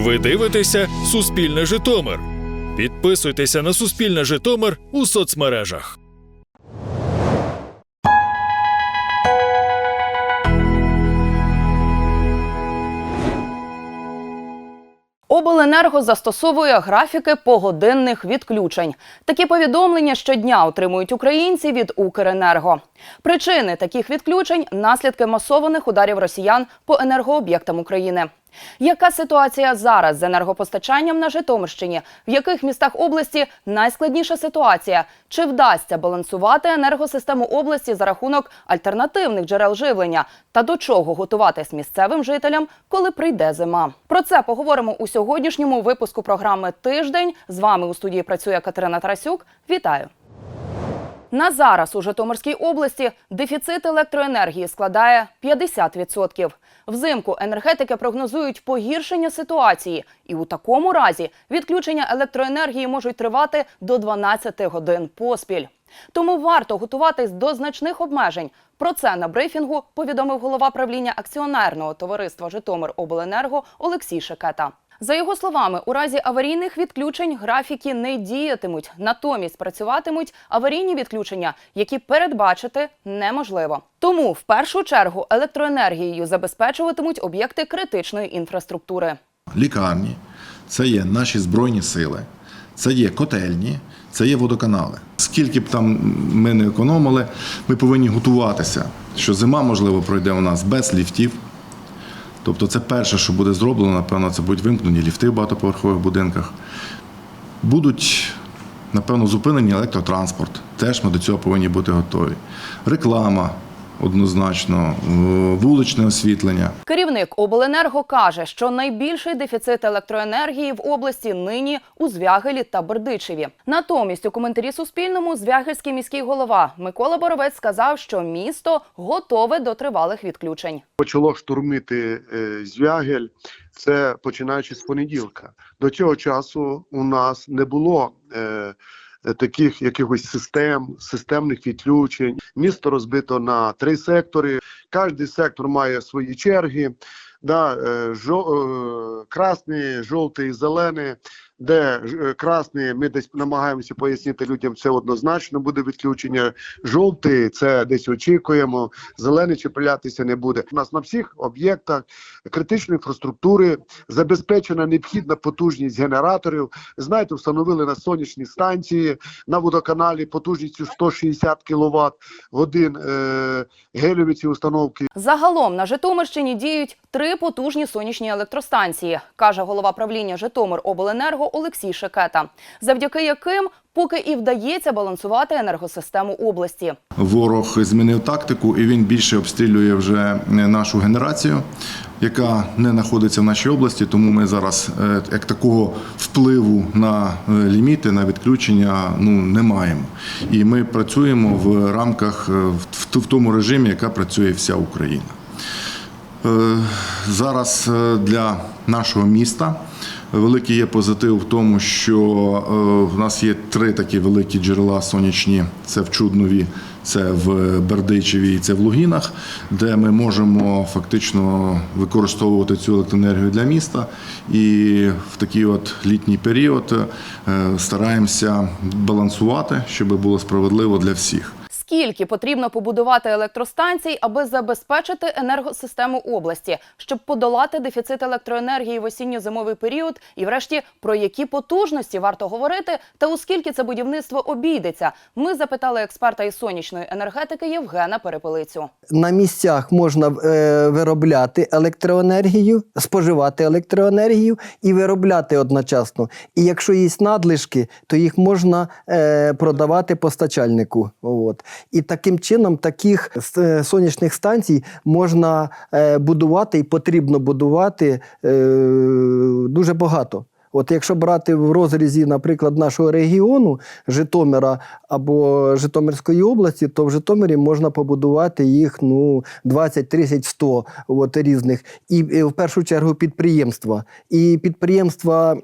Ви дивитеся Суспільне Житомир. Підписуйтеся на Суспільне Житомир у соцмережах. Обленерго застосовує графіки погодинних відключень. Такі повідомлення щодня отримують українці від Укренерго. Причини таких відключень наслідки масованих ударів росіян по енергооб'єктам України. Яка ситуація зараз з енергопостачанням на Житомирщині? В яких містах області найскладніша ситуація? Чи вдасться балансувати енергосистему області за рахунок альтернативних джерел живлення? Та до чого готуватись місцевим жителям, коли прийде зима? Про це поговоримо у сьогоднішньому випуску програми Тиждень. З вами у студії працює Катерина Тарасюк. Вітаю! На зараз у Житомирській області дефіцит електроенергії складає 50%. Взимку енергетики прогнозують погіршення ситуації, і у такому разі відключення електроенергії можуть тривати до 12 годин поспіль. Тому варто готуватись до значних обмежень. Про це на брифінгу повідомив голова правління акціонерного товариства Житомиробленерго Олексій Шекета. За його словами, у разі аварійних відключень графіки не діятимуть, натомість працюватимуть аварійні відключення, які передбачити неможливо. Тому в першу чергу електроенергією забезпечуватимуть об'єкти критичної інфраструктури. лікарні, це є наші збройні сили, це є котельні, це є водоканали. Скільки б там ми не економили, ми повинні готуватися, що зима, можливо, пройде у нас без ліфтів. Тобто, це перше, що буде зроблено, напевно, це будуть вимкнені ліфти в багатоповерхових будинках. Будуть, напевно, зупинені електротранспорт. Теж ми до цього повинні бути готові. Реклама однозначно, вуличне освітлення. Керівник обленерго каже, що найбільший дефіцит електроенергії в області нині у Звягелі та Бердичеві. Натомість у коментарі Суспільному Звягельський міський голова Микола Боровець сказав, що місто готове до тривалих відключень. почало штурмити е, Звягель. Це починаючи з понеділка. До цього часу у нас не було е, таких якихось систем, системних відключень. Місто розбито на три сектори. Кожний сектор має свої черги. Да, е, жо, е, красний, жовтий, зелений. Де е, красний, ми десь намагаємося пояснити людям, це однозначно буде відключення. Жовтий це десь очікуємо. Зелений чіплятися не буде. У нас на всіх об'єктах критичної інфраструктури забезпечена необхідна потужність генераторів. Знаєте, встановили на сонячні станції на водоканалі потужністю 160 кВт годин е, гелеві ці установки. Загалом на Житомирщині діють три потужні сонячні електростанції, каже голова правління Житомиробленерго Олексій Шекета, завдяки яким поки і вдається балансувати енергосистему області. Ворог змінив тактику, і він більше обстрілює вже нашу генерацію, яка не знаходиться в нашій області. Тому ми зараз е, як такого впливу на е, ліміти, на відключення ну не маємо. І ми працюємо в рамках е, в, тому режимі, яка працює вся Україна. Е, Зараз е, для нашого міста великий є позитив в тому, що е, в нас є три такі великі джерела сонячні: це в Чуднові, це в Бердичеві і це в Лугінах, де ми можемо фактично використовувати цю електроенергію для міста. І в такий от літній період е, стараємося балансувати, щоб було справедливо для всіх. Скільки потрібно побудувати електростанцій, аби забезпечити енергосистему області, щоб подолати дефіцит електроенергії в осінньо-зимовий період, і, врешті, про які потужності варто говорити, та у скільки це будівництво обійдеться? Ми запитали експерта із сонячної енергетики Євгена Перепелицю. на місцях можна е, виробляти електроенергію, споживати електроенергію і виробляти одночасно. І якщо є надлишки, то їх можна е, продавати постачальнику. От. І таким чином таких е, сонячних станцій можна е, будувати і потрібно будувати е, дуже багато. От якщо брати в розрізі, наприклад, нашого регіону Житомира або Житомирської області, то в Житомирі можна побудувати їх ну 20, 30, 100 от, різних. І, і в першу чергу підприємства. І підприємства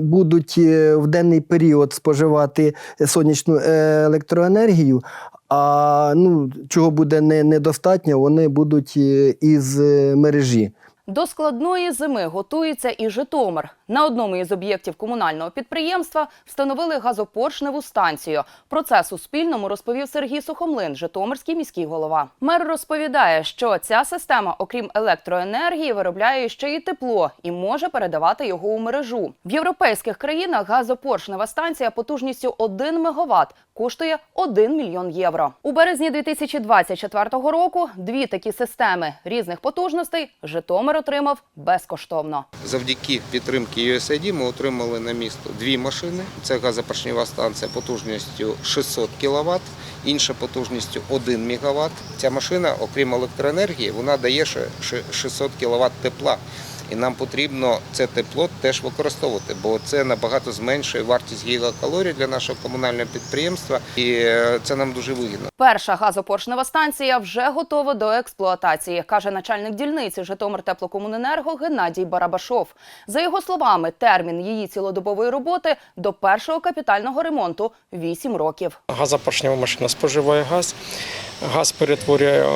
будуть е, в денний період споживати сонячну е, електроенергію. А ну, чого буде недостатньо, вони будуть е, із е, мережі. До складної зими готується і Житомир. На одному із об'єктів комунального підприємства встановили газопоршневу станцію. Про це Суспільному розповів Сергій Сухомлин, Житомирський міський голова. Мер розповідає, що ця система, окрім електроенергії, виробляє ще й тепло і може передавати його у мережу. В європейських країнах газопоршнева станція потужністю 1 МВт коштує 1 мільйон євро. У березні 2024 року дві такі системи різних потужностей Житомир отримав безкоштовно. Завдяки підтримки USAID ми отримали на місто дві машини. Це газопоршнева станція потужністю 600 кВт, інша потужністю 1 МВт. Ця машина, окрім електроенергії, вона дає ще ще 600 кВт тепла. І нам потрібно це тепло теж використовувати, бо це набагато зменшує вартість гігакалорій для нашого комунального підприємства, і е, це нам дуже вигідно. Перша газопоршнева станція вже готова до експлуатації, каже начальник дільниці Житомир теплокомуненерго Геннадій Барабашов. За його словами, термін її цілодобової роботи до першого капітального ремонту 8 років. Газопоршнева машина споживає газ, газ перетворює е,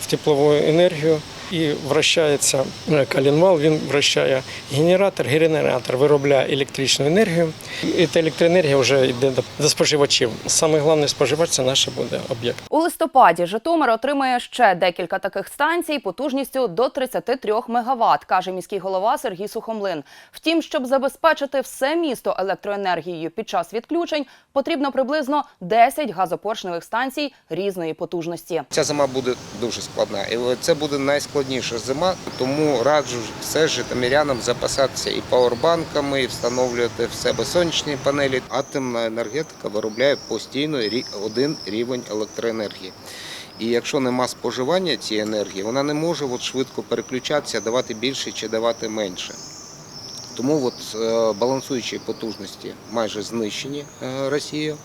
в теплову енергію і вращається е, коленвал, він вращає генератор, генератор виробляє електричну енергію, і ця електроенергія вже йде до- споживачів. Саме головний споживач це наш буде об'єкт. У листопаді Житомир отримає ще декілька таких станцій потужністю до 33 МВт, каже міський голова Сергій Сухомлин. Втім, щоб забезпечити все місто електроенергією під час відключень, потрібно приблизно 10 газопоршневих станцій різної потужності. Ця зима буде дуже складна, і це буде найскладніша зима. Тому раджу все житомирянам запасатися і пауербанками, і встановлювати в себе сонячні панелі. Атомна енергетика виробляє постійно один рівень електроенергії. І якщо нема споживання цієї енергії, вона не може от швидко переключатися, давати більше чи давати менше. Тому от, е, балансуючі потужності майже знищені е, Росією.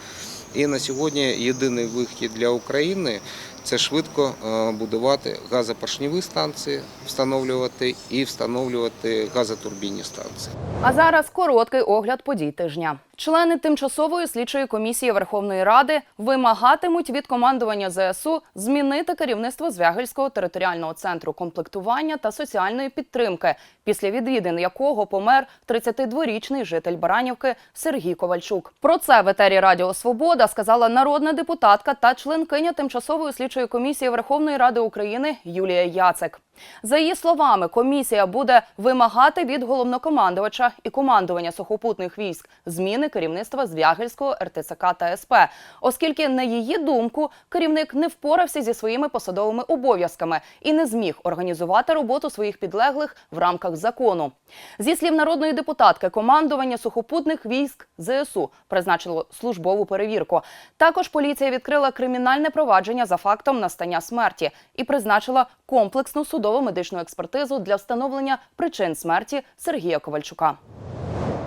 І на сьогодні єдиний вихід для України це швидко е, будувати газопоршневі станції, встановлювати і встановлювати газотурбінні станції. А зараз короткий огляд подій тижня. Члени тимчасової слідчої комісії Верховної Ради вимагатимуть від командування ЗСУ змінити керівництво Звягельського територіального центру комплектування та соціальної підтримки, після відвідин якого помер 32-річний житель Баранівки Сергій Ковальчук. Про це в етері Радіо Свобода сказала народна депутатка та членкиня тимчасової слідчої комісії Верховної Ради України Юлія Яцек. За її словами, комісія буде вимагати від головнокомандувача і командування сухопутних військ зміни керівництва Звягельського РТЦК та СП, оскільки, на її думку, керівник не впорався зі своїми посадовими обов'язками і не зміг організувати роботу своїх підлеглих в рамках закону. Зі слів народної депутатки, командування сухопутних військ ЗСУ призначило службову перевірку. Також поліція відкрила кримінальне провадження за фактом настання смерті і призначила комплексну судово-медичну експертизу для встановлення причин смерті Сергія Ковальчука.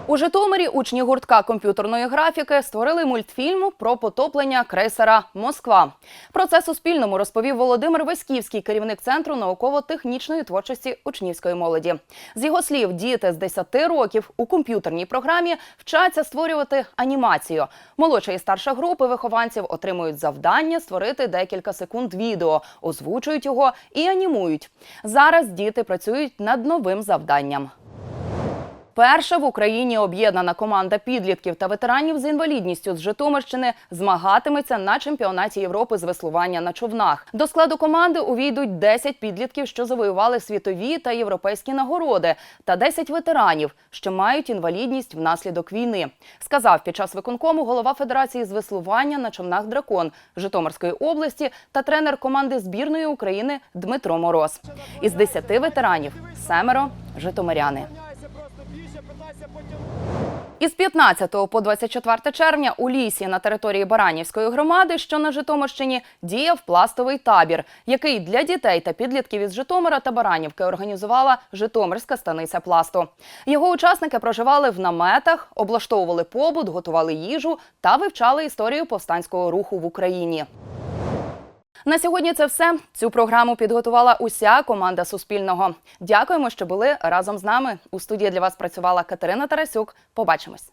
У Житомирі учні гуртка комп'ютерної графіки створили мультфільм про потоплення крейсера Москва. Про це Суспільному розповів Володимир Васьківський, керівник центру науково-технічної творчості учнівської молоді. З його слів, діти з 10 років у комп'ютерній програмі вчаться створювати анімацію. Молодша і старша групи вихованців отримують завдання створити декілька секунд відео, озвучують його і анімують. Зараз діти працюють над новим завданням. Перша в Україні об'єднана команда підлітків та ветеранів з інвалідністю з Житомирщини змагатиметься на чемпіонаті Європи з веслування на човнах. До складу команди увійдуть 10 підлітків, що завоювали світові та європейські нагороди, та 10 ветеранів, що мають інвалідність внаслідок війни. Сказав під час виконкому голова Федерації з веслування на човнах Дракон Житомирської області та тренер команди збірної України Дмитро Мороз. Із 10 ветеранів семеро житомиряни. Із 15 по 24 червня у лісі на території Баранівської громади, що на Житомирщині, діяв пластовий табір, який для дітей та підлітків із Житомира та Баранівки організувала Житомирська станиця пласту. Його учасники проживали в наметах, облаштовували побут, готували їжу та вивчали історію повстанського руху в Україні. На сьогодні це все. Цю програму підготувала уся команда Суспільного. Дякуємо, що були разом з нами. У студії для вас працювала Катерина Тарасюк. Побачимось.